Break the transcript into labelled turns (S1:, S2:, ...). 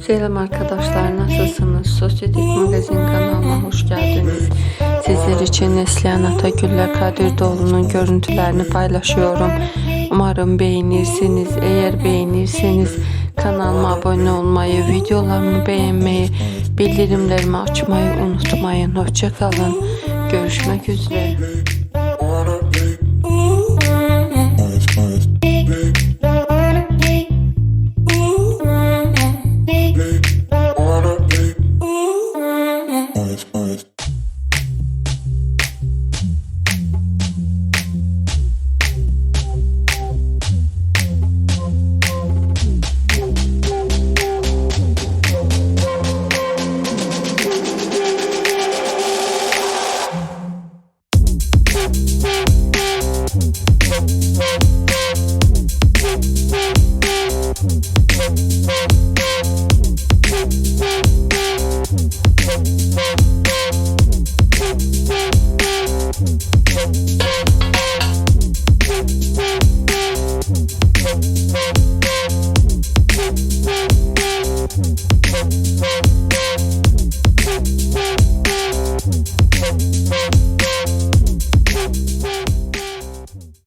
S1: Selam arkadaşlar nasılsınız? Sosyetik Magazin kanalıma hoş geldiniz. Sizler için Neslihan Atagül'le Kadir Doğulu'nun görüntülerini paylaşıyorum. Umarım beğenirsiniz. Eğer beğenirseniz kanalıma abone olmayı, videolarımı beğenmeyi, bildirimlerimi açmayı unutmayın. Hoşçakalın. Görüşmek üzere.
S2: Thank